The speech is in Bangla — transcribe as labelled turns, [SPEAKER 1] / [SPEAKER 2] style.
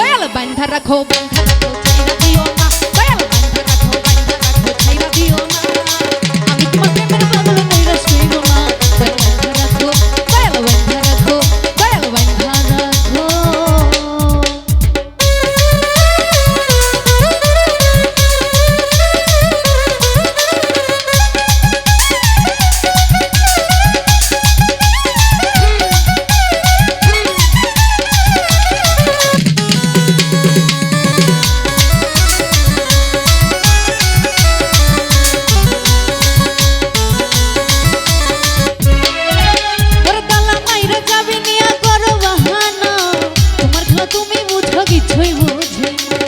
[SPEAKER 1] দয়াল বান্ধা রাখো বন্ধা রাখো তুমি বুঝো কিছুই বুঝি